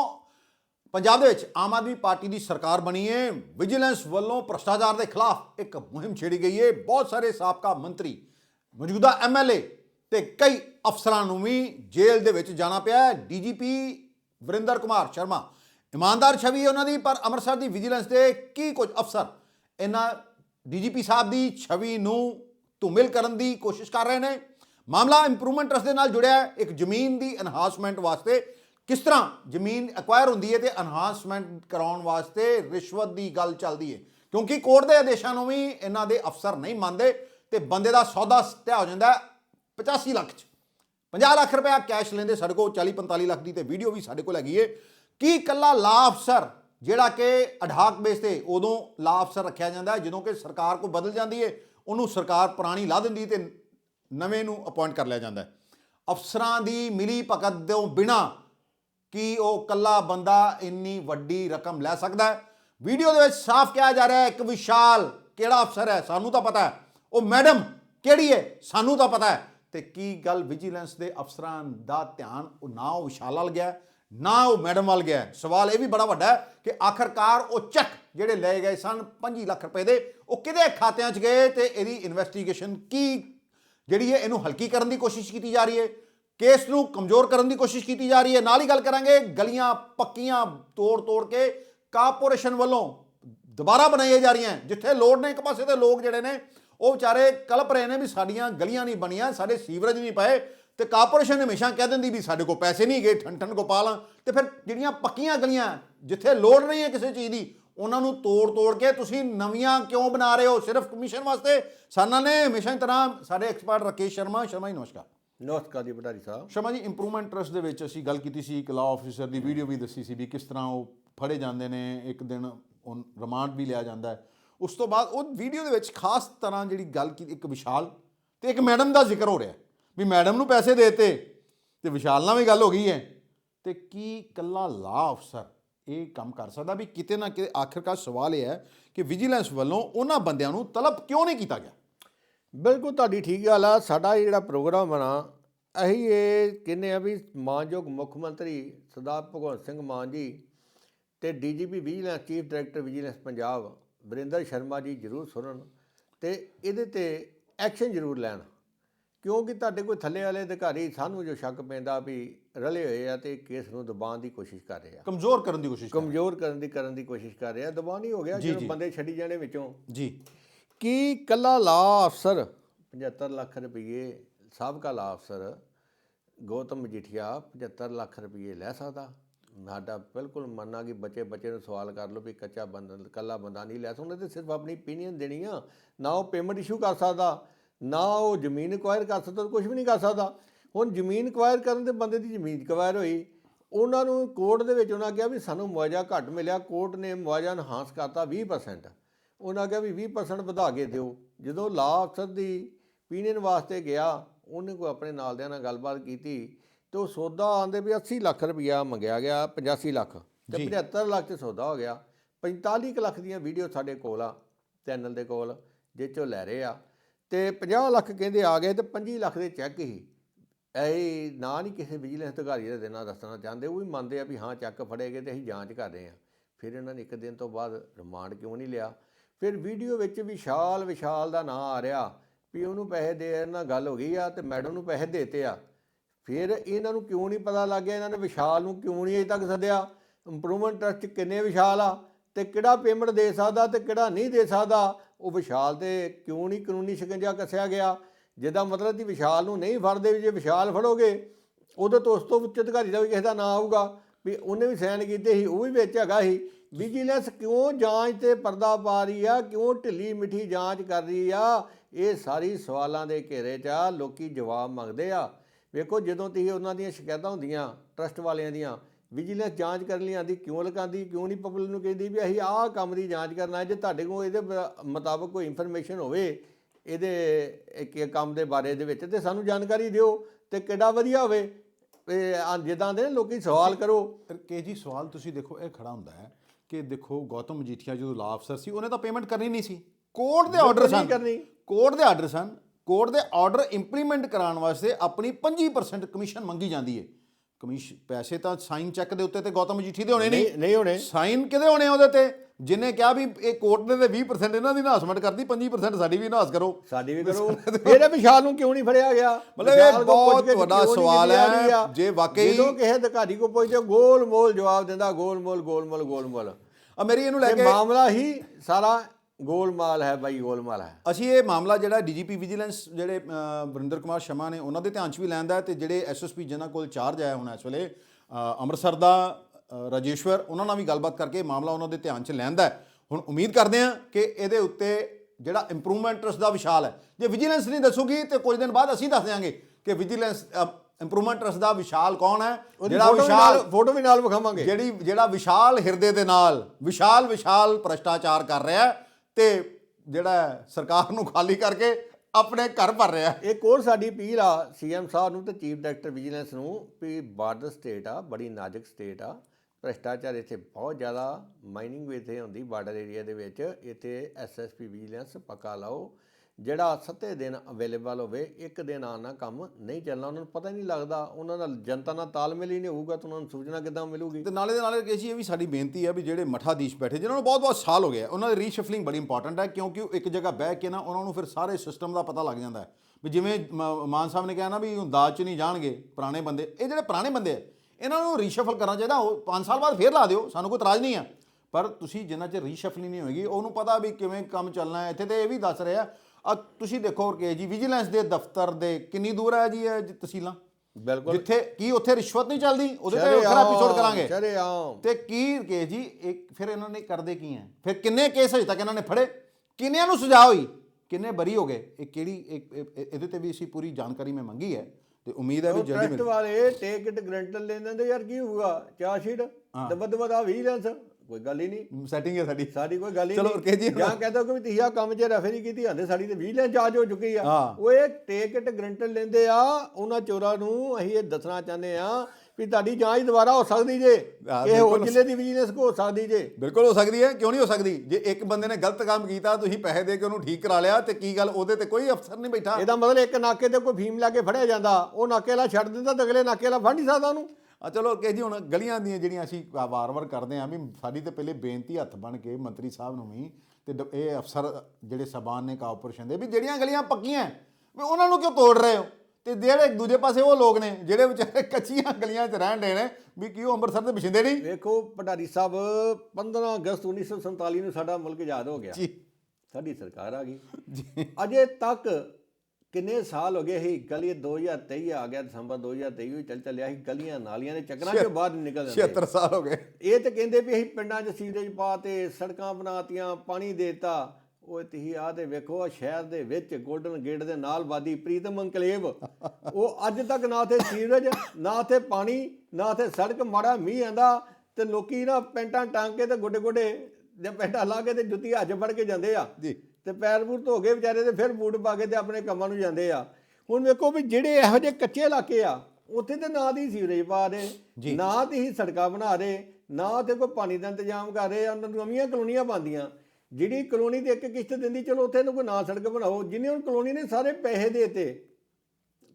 ਪੰਜਾਬ ਦੇ ਵਿੱਚ ਆਮ ਆਦਮੀ ਪਾਰਟੀ ਦੀ ਸਰਕਾਰ ਬਣੀ ਹੈ ਵਿਜੀਲੈਂਸ ਵੱਲੋਂ ਭ੍ਰਸ਼ਟਾਚਾਰ ਦੇ ਖਿਲਾਫ ਇੱਕ ਮੁਹਿੰਮ ਛੇੜੀ ਗਈ ਹੈ ਬਹੁਤ ਸਾਰੇ ਸਾਬਕਾ ਮੰਤਰੀ ਮੌਜੂਦਾ ਐਮਐਲਏ ਤੇ ਕਈ ਅਫਸਰਾਂ ਨੂੰ ਵੀ ਜੇਲ੍ਹ ਦੇ ਵਿੱਚ ਜਾਣਾ ਪਿਆ ਹੈ। ਡੀਜੀਪੀ ਵਰਿੰਦਰ ਕੁਮਾਰ ਸ਼ਰਮਾ ਇਮਾਨਦਾਰ ਛਵੀ ਹੈ ਉਹਨਾਂ ਦੀ, ਪਰ ਅੰਮ੍ਰਿਤਸਰ ਦੀ ਵਿਜੀਲੈਂਸ ਦੇ ਕੀ ਕੁਝ ਅਫਸਰ ਇਹਨਾਂ ਡੀਜੀਪੀ ਸਾਹਿਬ ਦੀ ਛਵੀ ਨੂੰ ਧੂਮਿਲ ਕਰਨ ਦੀ ਕੋਸ਼ਿਸ਼ ਕਰ ਰਹੇ ਨੇ। ਮਾਮਲਾ ਇੰਪਰੂਵਮੈਂਟ ਟਰਸਟ ਦੇ ਨਾਲ ਜੁੜਿਆ ਹੈ। ਇੱਕ ਜ਼ਮੀਨ ਦੀ ਐਨਹਾਂਸਮੈਂਟ ਵਾਸਤੇ ਕਿਸ ਤਰ੍ਹਾਂ ਜ਼ਮੀਨ ਐਕਵਾਇਰ ਹੁੰਦੀ ਹੈ ਤੇ ਐਨਹਾਂਸਮੈਂਟ ਕਰਾਉਣ ਵਾਸਤੇ ਰਿਸ਼ਵਤ ਦੀ ਗੱਲ ਚੱਲਦੀ ਹੈ। ਕਿਉਂਕਿ ਕੋਰਟ ਦੇ ਆਦੇਸ਼ਾਂ ਨੂੰ ਵੀ ਇਹਨਾਂ ਦੇ ਅਫਸਰ ਨਹੀਂ ਮੰਨਦੇ ਤੇ ਬੰਦੇ ਦਾ ਸੌਦਾ ਤੈਅ ਹੋ ਜਾਂਦਾ ਹੈ 85 ਲੱਖ ਚ। 50 ਲੱਖ ਰੁਪਇਆ ਕੈਸ਼ ਲੈਂਦੇ ਸਾਡੇ ਕੋਲ 40 45 ਲੱਖ ਦੀ ਤੇ ਵੀਡੀਓ ਵੀ ਸਾਡੇ ਕੋਲ ਹੈਗੀ ਏ ਕੀ ਕੱਲਾ ਲਾ ਅਫਸਰ, ਜਿਹੜਾ ਕਿ ਅਢਾਕ ਬੇਸ ਤੇ ਉਦੋਂ ਲਾ ਅਫਸਰ ਰੱਖਿਆ ਜਾਂਦਾ ਹੈ, ਜਦੋਂ ਕਿ ਸਰਕਾਰ ਕੋ ਬਦਲ ਜਾਂਦੀ ਹੈ ਉਹਨੂੰ ਸਰਕਾਰ ਪੁਰਾਣੀ ਲਾ ਦਿੰਦੀ ਤੇ ਨਵੇਂ ਨੂੰ ਅਪਾਇੰਟ ਕਰ ਲਿਆ ਜਾਂਦਾ ਹੈ। ਅਫਸਰਾਂ ਦੀ ਮਿਲੀ ਭਗਤ ਤੋਂ ਬਿਨਾ ਕੀ ਉਹ ਕੱਲਾ ਬੰਦਾ ਇੰਨੀ ਵੱਡੀ ਰਕਮ ਲੈ ਸਕਦਾ ਹੈ? ਵੀਡੀਓ ਦੇ ਵਿੱਚ ਸਾਫ਼ ਕਿਹਾ ਜਾ ਰਿਹਾ ਹੈ, ਇੱਕ ਵਿਸ਼ਾਲ ਕਿਹੜਾ ਅਫਸਰ ਹੈ, ਸਾਨੂੰ ਤਾਂ ਪਤਾ ਹੈ। ਉਹ ਮੈਡਮ ਕਿਹੜੀ ਹੈ ਸਾਨੂੰ ਤਾਂ ਪਤਾ ਹੈ। ਤੇ ਕੀ ਗੱਲ ਵਿਜੀਲੈਂਸ ਦੇ ਅਫਸਰਾਂ ਦਾ ਧਿਆਨ ਉਹ ਨਾ ਉਹ ਵਿਸ਼ਾਲ ਵੱਲ ਗਿਆ ਨਾ ਉਹ ਮੈਡਮ ਵੱਲ ਗਿਆ। ਸਵਾਲ ਇਹ ਵੀ ਬੜਾ ਵੱਡਾ ਹੈ ਕਿ ਆਖਰਕਾਰ ਉਹ ਚੈੱਕ ਜਿਹੜੇ ਲਏ ਗਏ ਸਨ 25 ਲੱਖ ਰੁਪਏ ਦੇ, ਉਹ ਕਿਹਦੇ ਖਾਤਿਆਂ 'ਚ ਗਏ ਤੇ ਇਹਦੀ ਇਨਵੈਸਟੀਗੇਸ਼ਨ ਕੀ ਜਿਹੜੀ ਹੈ ਇਹਨੂੰ ਹਲਕੀ ਕਰਨ ਦੀ ਕੋਸ਼ਿਸ਼ ਕੀਤੀ ਜਾ ਰਹੀ ਹੈ। ਕੇਸ ਨੂੰ ਕਮਜ਼ੋਰ ਕਰਨ ਦੀ ਕੋਸ਼ਿਸ਼ ਕੀਤੀ ਜਾ ਰਹੀ ਹੈ। ਨਾਲ ਹੀ ਗੱਲ ਕਰਾਂਗੇ, ਗਲੀਆਂ ਪੱਕੀਆਂ ਤੋੜ ਤੋੜ ਕੇ ਕਾਰਪੋਰੇਸ਼ਨ ਵੱਲੋਂ ਦੁਬਾਰਾ ਬਣਾਈਆਂ ਜਾ ਰਹੀਆਂ। ਜਿੱਥੇ ਲੋੜ ਨੇ ਇੱਕ ਪਾਸੇ ਤੇ ਲੋਕ ਜਿਹੜੇ ਨੇ, ਉਹ ਵਿਚਾਰੇ ਕਲਪ ਰਹੇ ਨੇ ਵੀ ਸਾਡੀਆਂ ਗਲੀਆਂ ਨਹੀਂ ਬਣੀਆਂ, ਸਾਡੇ ਸੀਵਰੇਜ ਨਹੀਂ ਪਏ। ਤੇ ਕਾਰਪੋਰੇਸ਼ਨ ਹਮੇਸ਼ਾ ਕਹਿ ਦਿੰਦੀ ਵੀ ਸਾਡੇ ਕੋਲ ਪੈਸੇ ਨਹੀਂ ਗਏ ਠੰਨ ਠੰਨ ਗੋਪਾਲ ਤੇ ਫਿਰ ਜਿਹੜੀਆਂ ਪੱਕੀਆਂ ਗਲੀਆਂ ਜਿੱਥੇ ਲੋੜ ਨਹੀਂ ਹੈ ਕਿਸੇ ਚੀਜ਼ ਦੀ ਉਹਨਾਂ ਨੂੰ ਤੋੜ ਤੋੜ ਕੇ ਤੁਸੀਂ ਨਵੀਆਂ ਕਿਉਂ ਬਣਾ ਰਹੇ ਹੋ? ਸਿਰਫ ਕਮਿਸ਼ਨ ਵਾਸਤੇ? ਸਾਨਾ ਨੇ ਹਮੇਸ਼ਾ ਹੀ ਤਰ੍ਹਾਂ ਸਾਡੇ ਐਕਸਪਰਟ ਰਾਕੇਸ਼ ਸ਼ਰਮਾ ਸ਼ਰਮਾ ਜੀ ਨਮਸਕਾਰ। ਨਮਸਕਾਰ ਜੀ ਭੰਡਾਰੀ ਸਾਹਿਬ। ਸ਼ਰਮਾ ਜੀ ਇੰਪਰੂਵਮੈਂਟ ਟਰਸਟ ਦੇ ਵਿੱਚ ਅਸੀਂ ਗੱਲ ਕੀਤੀ ਸੀ ਇੱਕ ਲਾਅ ਆਫੀਸਰ ਦੀ ਵੀਡੀਓ ਵੀ ਦੱਸੀ ਸੀ ਵੀ ਕਿਸ ਤਰ੍ਹਾਂ ਉਹ ਫੜੇ ਜਾਂਦੇ ਨੇ ਇੱਕ ਦਿਨ ਉਹ ਰਿਮਾਂਡ ਵੀ ਲਿਆ ਜਾਂਦਾ ਹੈ। ਉਸ ਤੋਂ ਬਾਅਦ ਉਹ ਵੀਡੀਓ ਦੇ ਵਿੱਚ ਖਾਸ ਤਰ੍ਹਾਂ ਜਿਹੜੀ ਗੱਲ ਕੀ ਇੱਕ ਵਿਸ਼ਾਲ ਤੇ ਇੱਕ ਮੈਡਮ ਦਾ ਜ਼ਿਕਰ ਹੋ ਰਿਹਾ ਵੀ ਮੈਡਮ ਨੂੰ ਪੈਸੇ ਦੇਤੇ ਤੇ ਵਿਸ਼ਾਲ ਨਾਲ ਵੀ ਗੱਲ ਹੋ ਗਈ ਹੈ। ਤੇ ਕੀ ਕੱਲਾ ਲਾ ਅਫਸਰ ਇਹ ਕੰਮ ਕਰ ਸਕਦਾ ਵੀ ਕਿਤੇ ਨਾ ਕਿਤੇ ਆਖਿਰਕਾਰ ਸਵਾਲ ਇਹ ਹੈ ਕਿ ਵਿਜੀਲੈਂਸ ਵੱਲੋਂ ਉਹਨਾਂ ਬੰਦਿਆਂ ਨੂੰ ਤਲਬ ਕਿਉਂ ਨਹੀਂ ਕੀਤਾ ਗਿਆ? ਬਿਲਕੁਲ ਤੁਹਾਡੀ ਠੀਕ ਗੱਲ ਆ, ਸਾਡਾ ਇਹ ਜਿਹੜਾ ਪ੍ਰੋਗਰਾਮ ਬਣਾ ਅਸੀਂ ਇਹ ਕਹਿੰਦੇ ਆ ਵੀ ਮਾਨਯੋਗ ਮੁੱਖ ਮੰਤਰੀ ਸਰਦਾਰ ਭਗਵੰਤ ਸਿੰਘ ਮਾਨ ਜੀ ਤੇ DGP vigilance chief director vigilance Punjab Varinder Sharma ji ਜ਼ਰੂਰ ਸੁਣਨ ਤੇ ਇਹਦੇ ਤੇ ਐਕਸ਼ਨ ਜ਼ਰੂਰ ਲੈਣ। ਕਿਉਂਕਿ ਤੁਹਾਡੇ ਕੋਈ ਥੱਲੇ ਵਾਲੇ ਅਧਿਕਾਰੀ ਸਾਨੂੰ ਜੋ ਸ਼ੱਕ ਪੈਂਦਾ ਵੀ ਰਲੇ ਹੋਏ ਆ ਤੇ ਕੇਸ ਨੂੰ ਦਬਾਉਣ ਦੀ ਕੋਸ਼ਿਸ਼ ਕਰ ਰਹੇ ਆ। ਕਮਜ਼ੋਰ ਕਰਨ ਦੀ ਕੋਸ਼ਿਸ਼ ਕਮਜ਼ੋਰ ਕਰਨ ਦੀ ਕਰਨ ਦੀ ਕੋਸ਼ਿਸ਼ ਕਰ ਰਹੇ ਆ। ਦਬਾਅ ਨਹੀਂ ਹੋ ਗਿਆ ਜਦੋਂ। ਬੰਦੇ ਛੱਡੀ ਜਾਣੇ ਵਿੱਚੋਂ। ਜੀ। ਕੀ ਕੱਲਾ ਲਾ ਅਫਸਰ 75 ਲੱਖ ਰੁਪਏ ਸਾਬਕਾ ਲਾ ਅਫਸਰ ਗੌਤਮ ਮਜੀਠੀਆ 75 ਲੱਖ ਰੁਪਏ ਲੈ ਸਕਦਾ? ਸਾਡਾ ਬਿਲਕੁਲ ਮੰਨਣਾ ਕਿ ਬੱਚੇ ਬੱਚੇ ਨੂੰ ਸਵਾਲ ਕਰ ਲਓ ਵੀ ਕੱਚਾ ਬੰਦਾ ਕੱਲਾ ਬੰਦਾ ਨਹੀਂ ਲੈ ਸਕਦਾ ਤੇ ਸਿਰਫ ਆਪਣੀ opinion ਦੇਣੀ ਆ। ਨਾ ਉਹ ਪੇਮੈਂਟ ਇਸ਼ੂ ਕਰ ਸਕਦਾ। ਨਾ ਉਹ ਜ਼ਮੀਨ ਅਕਵਾਇਰ ਕਰ ਸਕਦਾ ਕੁਝ ਵੀ ਨਹੀਂ ਕਰ ਸਕਦਾ। ਹੁਣ ਜ਼ਮੀਨ ਅਕਵਾਇਰ ਕਰਨ ਤੇ ਬੰਦੇ ਦੀ ਜ਼ਮੀਨ ਅਕਵਾਇਰ ਹੋਈ ਉਹਨਾਂ ਨੂੰ ਕੋਰਟ ਦੇ ਵਿੱਚ ਉਹਨਾਂ ਕਿਹਾ ਵੀ ਸਾਨੂੰ ਮੁਆਵਜ਼ਾ ਘੱਟ ਮਿਲਿਆ ਕੋਰਟ ਨੇ ਮੁਆਵਜ਼ਾ enhance ਕਰਤਾ 20% ਉਹਨਾਂ ਕਿਹਾ ਵੀ 20% ਵਧਾ ਕੇ ਦਿਓ। ਜਦੋਂ ਲਾ ਅਫਸਰ ਦੀ ਪੀਨੀਅਨ ਵਾਸਤੇ ਗਿਆ ਉਹਨੇ ਕੋਈ ਆਪਣੇ ਨਾਲਦਿਆਂ ਨਾਲ ਗੱਲਬਾਤ ਕੀਤੀ ਤੇ ਉਹ ਸੌਦਾ ਆਂਦੇ ਵੀ 80 ਲੱਖ ਰੁਪਇਆ ਮੰਗਿਆ ਗਿਆ 85 ਲੱਖ। ਤੇ ਜੀ। 75 ਲੱਖ ਤੇ ਸੌਦਾ ਹੋ ਗਿਆ। 45 ਕੁ ਲੱਖ ਦੀਆਂ ਵੀਡੀਓ ਸਾਡੇ ਕੋਲ ਆ ਚੈਨਲ ਦੇ ਕੋਲ ਜਿਹ ਚੋਂ ਲੈ ਰਹੇ ਆ। ਤੇ 50 ਲੱਖ ਕਹਿੰਦੇ ਆ ਗਏ ਤੇ 25 ਲੱਖ ਦੇ ਚੈੱਕ ਹੀ। ਇਹ ਨਾ ਨਹੀਂ ਕਿਸੇ ਵਿਜੀਲੈਂਸ ਅਧਿਕਾਰੀ ਦੇ ਦੇਣਾ ਦੱਸਣਾ ਚਾਹੁੰਦੇ, ਉਹ ਵੀ ਮੰਨਦੇ ਆ ਵੀ ਹਾਂ ਚੈੱਕ ਫੜੇ ਗਏ ਤੇ ਅਸੀਂ ਜਾਂਚ ਕਰ ਰਹੇ ਆ ਫਿਰ ਇਹਨਾਂ ਨੇ ਇੱਕ ਦਿਨ ਤੋਂ ਬਾਅਦ ਰਿਮਾਂਡ ਕਿਉਂ ਨਹੀਂ ਲਿਆ? ਫਿਰ ਵੀਡੀਓ ਵਿੱਚ ਵਿਸ਼ਾਲ ਵਿਸ਼ਾਲ ਦਾ ਨਾਂ ਆ ਰਿਹਾ ਵੀ ਉਹਨੂੰ ਪੈਸੇ ਦੇ ਨਾਲ ਗੱਲ ਹੋ ਗਈ ਆ ਤੇ ਮੈਡਮ ਨੂੰ ਪੈਸੇ ਦੇਤੇ ਆ। ਫਿਰ ਇਹਨਾਂ ਨੂੰ ਕਿਉਂ ਨਹੀਂ ਪਤਾ ਲੱਗ ਗਿਆ, ਇਹਨਾਂ ਨੇ ਵਿਸ਼ਾਲ ਨੂੰ ਕਿਉਂ ਨਹੀਂ ਅਜੇ ਤੱਕ ਸੱਦਿਆ? ਇੰਪਰੂਵਮੈਂਟ ਟਰਸਟ ਕਿੰਨੇ ਵਿਸ਼ਾਲ ਆ ਤੇ ਕਿਹੜਾ ਪੇਮੈਂਟ ਦੇ ਸਕਦਾ ਤੇ ਕਿਹੜਾ ਨਹੀਂ ਦੇ ਸਕਦਾ? ਉਹ ਵਿਸ਼ਾਲ ਤੇ ਕਿਉਂ ਨਹੀਂ ਕਾਨੂੰਨੀ ਸ਼ਿਕੰਜਾ ਕੱਸਿਆ ਗਿਆ? ਜਿਹਦਾ ਮਤਲਬ ਕਿ ਵਿਸ਼ਾਲ ਨੂੰ ਨਹੀਂ ਫੜਦੇ ਵੀ ਜੇ ਵਿਸ਼ਾਲ ਫੜੋਗੇ ਉਦੋਂ ਤੋਂ ਉਸ ਤੋਂ ਉੱਚ ਅਧਿਕਾਰੀ ਦਾ ਵੀ ਕਿਸੇ ਦਾ ਨਾਂ ਆਊਗਾ। ਵੀ ਉਹਨੇ ਵੀ ਸਾਈਨ ਕੀਤੇ ਸੀ, ਉਹ ਵੀ ਵਿੱਚ ਹੈਗਾ ਸੀ। ਵਿਜੀਲੈਂਸ ਕਿਉਂ ਜਾਂਚ ਤੇ ਪਰਦਾ ਪਾ ਰਹੀ ਆ? ਕਿਉਂ ਢਿੱਲੀ ਮਿੱਠੀ ਜਾਂਚ ਕਰ ਰਹੀ ਆ? ਇਹ ਸਾਰੀ ਸਵਾਲਾਂ ਦੇ ਘੇਰੇ 'ਚ ਆ, ਲੋਕੀ ਜਵਾਬ ਮੰਗਦੇ ਆ। ਵੇਖੋ ਜਦੋਂ ਤੁਸੀਂ ਉਹਨਾਂ ਦੀਆਂ ਸ਼ਿਕਾਇਤਾਂ ਹੁੰਦੀਆਂ, ਟਰਸਟ ਵਾਲਿਆਂ ਦੀਆਂ ਵਿਜੀਲੈਂਸ ਜਾਂਚ ਕਰਨ ਲਈ ਆਂਦੀ ਕਿਉਂ ਲਗਾਉਂਦੀ ਕਿਉਂ ਨਹੀਂ ਪਬਲਿਕ ਨੂੰ ਕਹਿੰਦੀ ਵੀ ਅਸੀਂ ਆਹ ਕੰਮ ਦੀ ਜਾਂਚ ਕਰਨਾ ਜੇ ਤੁਹਾਡੇ ਕੋਲ ਇਹਦੇ ਮੁਤਾਬਕ ਕੋਈ ਇਨਫੋਰਮੇਸ਼ਨ ਹੋਵੇ ਇਹਦੇ ਇੱਕ ਕੰਮ ਦੇ ਬਾਰੇ ਦੇ ਵਿੱਚ ਤੇ ਸਾਨੂੰ ਜਾਣਕਾਰੀ ਦਿਓ ਤੇ ਕਿੱਡਾ ਵਧੀਆ ਹੋਵੇ ਜਿੱਦਾਂ ਦੇ ਲੋਕੀ ਸਵਾਲ ਕਰੋ। ਕੇ ਜੀ ਸਵਾਲ ਤੁਸੀਂ ਦੇਖੋ ਇਹ ਖੜਾ ਹੁੰਦਾ ਹੈ ਕਿ ਦੇਖੋ ਗੌਤਮ ਮਜੀਠੀਆ ਜਦੋਂ ਲਾ ਅਫਸਰ ਸੀ ਉਹਨੇ ਤਾਂ ਪੇਮੈਂਟ ਕਰਨੀ ਨਹੀਂ ਸੀ। ਕੋਰਟ ਦੇ ਆਰਡਰ ਸਨ। ਕੋਰਟ ਦੇ ਆਰਡਰ ਸਨ। ਕੋਰਟ ਦੇ ਆਰਡਰ ਇੰਪਲੀਮੈਂਟ ਕਰਾਉਣ ਵਾਸਤੇ ਆਪਣੀ 25% ਕਮਿਸ਼ਨ ਮੰਗੀ ਜਾਂਦੀ ਹੈ। ਕਮਿਸ਼ਨ ਪੈਸੇ ਤਾਂ ਸਾਈਨ ਚੈੱਕ ਦੇ ਉੱਤੇ ਤੇ ਗੌਤਮ ਮਜੀਠੀ ਦੇ ਹੋਣੇ ਨਹੀਂ ਨਹੀਂ? ਹੋਣੇ। ਸਾਈਨ ਕਿਹਦੇ ਹੋਣੇ ਉਹਦੇ ਤੇ? ਜਿਨੇ ਕਿਹਾ ਵੀ ਇਹ ਕੋਰਟ ਨੇ ਤੇ 20% ਇਹਨਾਂ ਦੀ ਨਾਸਮੈਂਟ ਕਰਦੀ 25% ਸਾਡੀ ਵੀ ਨਾਸ ਕਰੋ। ਸਾਡੀ ਵੀ ਕਰੋ। ਫਿਰ ਇਹ ਵਿਸ਼ਾਲ ਨੂੰ ਕਿਉਂ ਨਹੀਂ ਫੜਿਆ ਗਿਆ? ਮਤਲਬ ਇਹ ਕੋਲ ਬਹੁਤ ਵੱਡਾ ਸਵਾਲ ਹੈ। ਜੇ ਵਾਕਈ- ਜਦੋਂ ਕਿਸੇ ਅਧਿਕਾਰੀ ਕੋ ਪੁੱਛਦੇ ਗੋਲ ਮੋਲ ਜਵਾਬ ਦਿੰਦਾ ਗੋਲ ਮੋਲ ਗੋਲ ਮੋਲ ਗੋਲ ਮੋਲ। ਆ ਮੇਰੀ ਇਹਨੂੰ ਲੈ ਕੇ ਮਾਮਲਾ ਹੀ ਸਾਰਾ ਗੋਲਮਾਲ ਹੈ ਬਾਈ ਗੋਲਮਾਲ ਹੈ। ਅਸੀਂ ਇਹ ਮਾਮਲਾ ਜਿਹੜਾ ਡੀਜੀਪੀ ਵਿਜੀਲੈਂਸ ਜਿਹੜੇ ਵਰਿੰਦਰ ਕੁਮਾਰ ਸ਼ਰਮਾ ਨੇ ਉਹਨਾਂ ਦੇ ਧਿਆਨ 'ਚ ਵੀ ਲੈਂਦਾ ਹੈ ਤੇ ਜਿਹੜੇ ਐਸਐਸਪੀ ਜਿਨ੍ਹਾਂ ਕੋਲ ਚਾਰਜ ਆਇਆ ਹੁਣ ਇਸ ਵੇਲੇ ਅੰਮ੍ਰਿਤਸਰ ਦਾ ਰਾਜੇਸ਼ਵਰ ਉਹਨਾਂ ਨਾਲ ਵੀ ਗੱਲਬਾਤ ਕਰਕੇ ਮਾਮਲਾ ਉਹਨਾਂ ਦੇ ਧਿਆਨ 'ਚ ਲੈਂਦਾ ਹੁਣ ਉਮੀਦ ਕਰਦੇ ਹਾਂ ਕਿ ਇਹਦੇ ਉੱਤੇ ਜਿਹੜਾ ਇੰਪਰੂਵਮੈਂਟ ਟਰਸਟ ਦਾ ਵਿਸ਼ਾਲ ਹੈ ਜੇ ਵਿਜੀਲੈਂਸ ਨਹੀਂ ਦੱਸੂਗੀ ਤੇ ਕੁਝ ਦਿਨ ਬਾਅਦ ਅਸੀਂ ਦੱਸ ਦਿਆਂਗੇ ਕਿ ਵਿਜੀਲੈਂਸ ਇੰਪਰੂਵਮੈਂਟ ਟਰਸਟ ਦਾ ਵਿਸ਼ਾਲ ਕੌਣ ਹੈ ਜਿਹੜਾ ਵਿਸ਼ਾਲ ਫੋਟੋ ਵੀ ਨਾਲ ਵਿਖਾਵਾਂਗੇ। ਜਿਹੜੀ ਜਿਹੜਾ ਵਿਸ਼ਾਲ ਹਿਰਦੇ ਦੇ ਨਾਲ ਵਿਸ਼ਾਲ ਵਿਸ਼ਾਲ ਭ੍ਰਸ਼ਟਾਚਾਰ ਕਰ ਰਿਹਾ ਹੈ ਤੇ ਜਿਹੜਾ ਸਰਕਾਰ ਨੂੰ ਖਾਲੀ ਕਰਕੇ ਆਪਣੇ ਘਰ ਭਰ ਰਿਹਾ ਇੱਕ ਹੋਰ ਸਾਡੀ ਅਪੀਲ ਆ ਸੀਐਮ ਸਾਹਿਬ ਨੂੰ ਤੇ ਚੀਫ ਡਾਇਰੈਕਟਰ ਵਿਜੀਲੈਂਸ ਨੂੰ ਵੀ ਬਾਰਡਰ ਸਟੇਟ ਆ, ਬੜੀ ਨਾਜ਼ੁਕ ਸਟੇਟ ਆ। ਭ੍ਰਿਸ਼ਟਾਚਾਰ ਇੱਥੇ ਬਹੁਤ ਜ਼ਿਆਦਾ ਮਾਈਨਿੰਗ ਵੀ ਇੱਥੇ ਹੁੰਦੀ, ਬਾਰਡਰ ਏਰੀਆ ਦੇ ਵਿੱਚ। ਇੱਥੇ ਐਸਐਸਪੀ ਵਿਜੀਲੈਂਸ ਪੱਕਾ ਲਾਓ। ਜਿਹੜਾ ਸੱਤੇ ਦਿਨ ਅਵੇਲੇਬਲ ਹੋਵੇ, ਇੱਕ ਦਿਨ ਆਉਣ ਨਾਲ ਕੰਮ ਨਹੀਂ ਚੱਲਣਾ। ਉਹਨਾਂ ਨੂੰ ਪਤਾ ਹੀ ਨਹੀਂ ਲੱਗਦਾ। ਉਹਨਾਂ ਦਾ ਜਨਤਾ ਨਾਲ ਤਾਲਮੇਲ ਹੀ ਨਹੀਂ ਹੋਊਗਾ ਤਾਂ ਉਹਨਾਂ ਨੂੰ ਸੂਚਨਾ ਕਿੱਦਾਂ ਮਿਲੂਗੀ? ਤੇ ਨਾਲੇ ਦੇ ਨਾਲੇ ਕਿ ਜੀ ਇਹ ਵੀ ਸਾਡੀ ਬੇਨਤੀ ਹੈ ਵੀ ਜਿਹੜੇ ਮਠਾਧੀਸ਼ ਬੈਠੇ, ਜਿਨ੍ਹਾਂ ਨੂੰ ਬਹੁਤ ਬਹੁਤ ਸਾਲ ਹੋ ਗਏ ਉਹਨਾਂ ਦੀ ਰੀਸ਼ਫਲਿੰਗ ਬੜੀ ਇੰਪੋਰਟੈਂਟ ਹੈ ਕਿਉਂਕਿ ਉਹ ਇੱਕ ਜਗ੍ਹਾ ਬਹਿ ਕੇ ਨਾ ਉਹਨਾਂ ਨੂੰ ਫਿਰ ਸਾਰੇ ਸਿਸਟਮ ਦਾ ਪਤਾ ਲੱਗ ਜਾਂਦਾ ਹੈ। ਵੀ ਜਿਵੇਂ ਮ- ਮਾਨ ਸਾਹਿਬ ਨੇ ਕਿਹਾ ਨਾ ਵੀ ਹੁਣ ਦਾਜ 'ਚ ਨਹੀਂ ਜਾਣਗੇ ਪੁਰਾਣੇ ਬੰਦੇ, ਇਹ ਜਿਹੜੇ ਪੁਰਾਣੇ ਬੰਦੇ ਆ, ਇਹਨਾਂ ਨੂੰ ਰੀਸ਼ਫਲ ਕਰਨਾ ਚਾਹੀਦਾ। ਉਹ 5 ਸਾਲ ਬਾਅਦ ਫੇਰ ਲਾ ਦਿਓ, ਸਾਨੂੰ ਕੋਈ ਇਤਰਾਜ਼ ਨਹੀਂ ਆ। ਪਰ ਤੁਸੀਂ ਜਿੰਨਾ 'ਚ ਰੀਸ਼ਫਲਿੰਗ ਨਹੀਂ ਹੋਏਗੀ, ਉਹਨੂੰ ਪਤਾ ਵੀ ਕਿਵੇਂ ਕੰਮ ਚੱਲਣਾ ਹੈ। ਇੱਥੇ ਤੇ ਇਹ ਵੀ ਦੱਸ ਰਿਹਾ ਆ ਤੁਸੀਂ ਦੇਖੋ ਕਿ ਜੀ ਵਿਜੀਲੈਂਸ ਦੇ ਦਫ਼ਤਰ ਦੇ ਕਿੰਨੀ ਦੂਰ ਹੈ ਜੀ ਇਹ ਤਹਿਸੀਲਾਂ? ਬਿਲਕੁਲ। ਜਿੱਥੇ ਕੀ ਉੱਥੇ ਰਿਸ਼ਵਤ ਨਹੀਂ ਚੱਲਦੀ ਉਹਦੇ ਤੇ ਵੱਖਰਾ ਐਪੀਸੋਡ ਕਰਾਂਗੇ। ਸ਼ਰੇਆਮ ਤੇ ਕੀ ਕੇ ਜੀ ਇੱਕ ਫਿਰ ਇਹਨਾਂ ਨੇ ਕਰਦੇ ਕੀ ਹੈ? ਫਿਰ ਕਿੰਨੇ ਕੇਸ ਹਜੇ ਤੱਕ ਇਹਨਾਂ ਨੇ ਫੜੇ? ਕਿੰਨਿਆਂ ਨੂੰ ਸਜ਼ਾ ਹੋਈ? ਕਿੰਨੇ ਬਰੀ ਹੋ ਗਏ? ਇਹ ਕਿਹੜੀ ਇਹਦੇ ਤੇ ਵੀ ਅਸੀਂ ਪੂਰੀ ਜਾਣਕਾਰੀ ਮੈਂ ਮੰਗੀ ਹੈ ਤੇ ਉਮੀਦ ਹੈ ਵੀ ਜਲਦੀ ਟਰਸਟ ਮਿਲ ਵਾਲੇ ਟੇਕ ਇਟ ਗਰੰਟਰ ਲੈਂਦੇ ਯਾਰ ਕੀ ਹੋਊਗਾ? ਚਾਰ ਸ਼ੀਟ ਦਬਾ ਦਬਾ ਦਾ 20 ਲੈਂਸ ਕੋਈ ਗੱਲ ਹੀ ਨਹੀਂ। ਸੈਟਿੰਗ ਹੈ ਸਾਡੀ। ਸਾਡੀ ਕੋਈ ਗੱਲ ਹੀ ਚਲੋ, ਨਹੀਂ। ਰੁਕੇ ਜੀ। ਜਾਂ ਕਹਦਾ ਕਿ ਤੀਆ ਕੰਮ 'ਚ ਰੈਫਰੀ ਕੀਤੀ ਹੁੰਦੇ ਸਾਡੀ ਤੇ 20 ਲੈਂਸ ਚਾਰਜ ਹੋ ਚੁੱਕੀ ਆ। ਉਹ ਇਹ ਟੇਕ ਇਟ ਗਰੰਟਰ ਲੈਂਦੇ ਆ ਉਹਨਾਂ ਚੋਰਾਂ ਨੂੰ ਅਸੀਂ ਇਹ ਦੱਸਣਾ ਚਾਹੁੰਦੇ ਆ ਵੀ ਤੁਹਾਡੀ ਜਾਂਚ ਦੁਬਾਰਾ ਹੋ ਸਕਦੀ ਜੇ। ਇਹ ਹੋਰ। ਜ਼ਿਲ੍ਹੇ ਦੀ ਬਿਜ਼ਨਸ ਕੋ ਹੋ ਸਕਦੀ ਜੇ। ਬਿਲਕੁਲ ਹੋ ਸਕਦੀ ਹੈ। ਕਿਉਂ ਨਹੀਂ ਹੋ ਸਕਦੀ? ਜੇ ਇੱਕ ਬੰਦੇ ਨੇ ਗਲਤ ਕੰਮ ਕੀਤਾ ਤੁਸੀਂ ਪੈਸੇ ਦੇ ਕੇ ਉਹਨੂੰ ਠੀਕ ਕਰਾ ਲਿਆ ਤੇ ਕੀ ਗੱਲ ਉਹਦੇ ਤੇ ਕੋਈ ਅਫਸਰ ਨਹੀਂ ਬੈਠਾ। ਇਹਦਾ ਮਤਲਬ ਇੱਕ ਨਾਕੇ ਤੇ ਕੋਈ ਫੀਮ ਲਾ ਕੇ ਫੜਿਆ ਜਾਂਦਾ। ਉਹ ਨਾਕੇ ਵਾਲਾ ਛੱਡ ਦਿੰਦਾ ਤੇ ਅਗਲੇ ਨਾਕੇ ਵਾਲਾ ਫੜ ਨਹੀਂ ਸਕਦਾ ਉਹਨੂੰ। ਆ ਚਲੋ ਕਿ ਜੀ ਹੁਣ ਗਲੀਆਂ ਦੀਆਂ ਜਿਹੜੀਆਂ ਅਸੀਂ ਵਾਰ-ਵਾਰ ਕਰਦੇ ਆਂ ਵੀ ਸਾਡੀ ਤੇ ਪਹਿਲੇ ਬੇਨਤੀ ਹੱਥ ਬਣ ਕੇ ਮੰਤਰੀ ਸਾਹਿਬ ਨੂੰ ਵੀ ਤੇ ਇਹ ਅਫਸਰ ਜਿਹੜੇ ਸਬਾਨ ਨੇ ਕਾਰਪੋਰੇਸ਼ਨ ਦੇ ਵੀ ਜਿਹੜੀਆਂ ਗਲੀਆਂ ਪੱਕੀਆਂ ਵੀ ਉਹਨਾਂ ਨੂੰ ਕਿਉਂ ਤੋੜ ਰਹੇ ਹੋ? ਤੇ ਜਿਹੜੇ ਦੂਜੇ ਪਾਸੇ ਉਹ ਲੋਕ ਨੇ ਜਿਹੜੇ ਵਿਚਾਰੇ ਕੱਚੀਆਂ ਗਲੀਆਂ 'ਚ ਰਹਿਣ ਦੇ ਨੇ ਵੀ ਕੀ ਉਹ ਅੰਮ੍ਰਿਤਸਰ ਦੇ ਵਸਿੰਦੇ ਨਹੀਂ? ਵੇਖੋ ਭੰਡਾਰੀ ਸਾਹਿਬ 15 ਅਗਸਤ 1947 ਨੂੰ ਸਾਡਾ ਮੁਲਕ ਆਜ਼ਾਦ ਹੋ ਗਿਆ। ਜੀ। ਸਾਡੀ ਸਰਕਾਰ ਆ ਗਈ। ਜੀ। ਅਜੇ ਤੱਕ ਕਿੰਨੇ ਸਾਲ ਹੋ ਗਏ ਸੀ ਗਲੀ 2023 ਆ ਗਿਆ ਦਸੰਬਰ 2023 ਵੀ ਚੱਲ ਚੱਲਿਆ ਸੀ ਗਲੀਆਂ ਨਾਲੀਆਂ ਦੇ ਚੱਕਰਾਂ ਚੋਂ ਬਾਹਰ ਨਿਕਲ ਜਾਂਦੇ 76 ਸਾਲ ਹੋ ਗਏ। ਇਹ ਤੇ ਕਹਿੰਦੇ ਵੀ ਅਸੀਂ ਪਿੰਡਾਂ 'ਚ ਸੀਵਰੇਜ ਪਾਤੇ ਸੜਕਾਂ ਬਣਾਤੀਆਂ ਪਾਣੀ ਦੇਤਾ। ਉਹ ਤੁਸੀਂ ਆ ਤੇ ਵੇਖੋ ਆ ਸ਼ਹਿਰ ਦੇ ਵਿੱਚ 골ਡਨ ਗੇਟ ਦੇ ਨਾਲ ਵਾਦੀ ਪ੍ਰੀਤਮ ਅੰਕਲੇਵ। ਉਹ ਅੱਜ ਤੱਕ ਨਾ ਤੇ ਸੀਵਰੇਜ ਨਾ ਤੇ ਪਾਣੀ ਨਾ ਤੇ ਸੜਕ ਮਾੜਾ ਮੀਂਹ ਆਂਦਾ ਤੇ ਲੋਕੀ ਨਾ ਪੈਂਟਾਂ ਟਾਂਗ ਕੇ ਤੇ ਗੋਡੇ ਗੋਡੇ ਜੇ ਪੈਂਟਾਂ ਲਾ ਕੇ ਤੇ ਜੁੱਤੀ ਹੱਜ ਫੜ ਕੇ ਜਾਂਦੇ ਆ। ਜੀ। ਤੇ ਪੈਰ ਪੂਰ ਧੋ ਕੇ ਵਿਚਾਰੇ ਤੇ ਫਿਰ ਬੂਟ ਪਾ ਕੇ ਤੇ ਆਪਣੇ ਕੰਮਾਂ ਨੂੰ ਜਾਂਦੇ ਆ। ਹੁਣ ਵੇਖੋ ਵੀ ਜਿਹੜੇ ਇਹੋ ਜਿਹੇ ਕੱਚੇ ਇਲਾਕੇ ਆ ਉੱਥੇ ਤੇ ਨਾ ਦੀ ਸੀਵਰੇਜ ਪਾ ਦੇ ਜੀ। ਨਾ ਤੇ ਹੀ ਸੜਕਾਂ ਬਣਾ ਦੇ ਨਾ ਤੇ ਕੋਈ ਪਾਣੀ ਦਾ ਇੰਤਜ਼ਾਮ ਕਰ ਰਹੇ ਆ ਉਹਨਾਂ ਨੂੰ ਨਵੀਆਂ ਕਲੋਨੀਆਂ ਬਣਦੀਆਂ। ਜਿਹੜੀ ਕਲੋਨੀ ਤੇ ਇੱਕ ਕਿਸ਼ਤ ਦਿੰਦੀ ਚਲੋ ਉੱਥੇ ਨੂੰ ਕੋਈ ਨਾ ਸੜਕ ਬਣਾਓ ਜਿੰਨੇ ਹੁਣ ਕਲੋਨੀ ਨੇ ਸਾਰੇ ਪੈਸੇ ਦੇਤੇ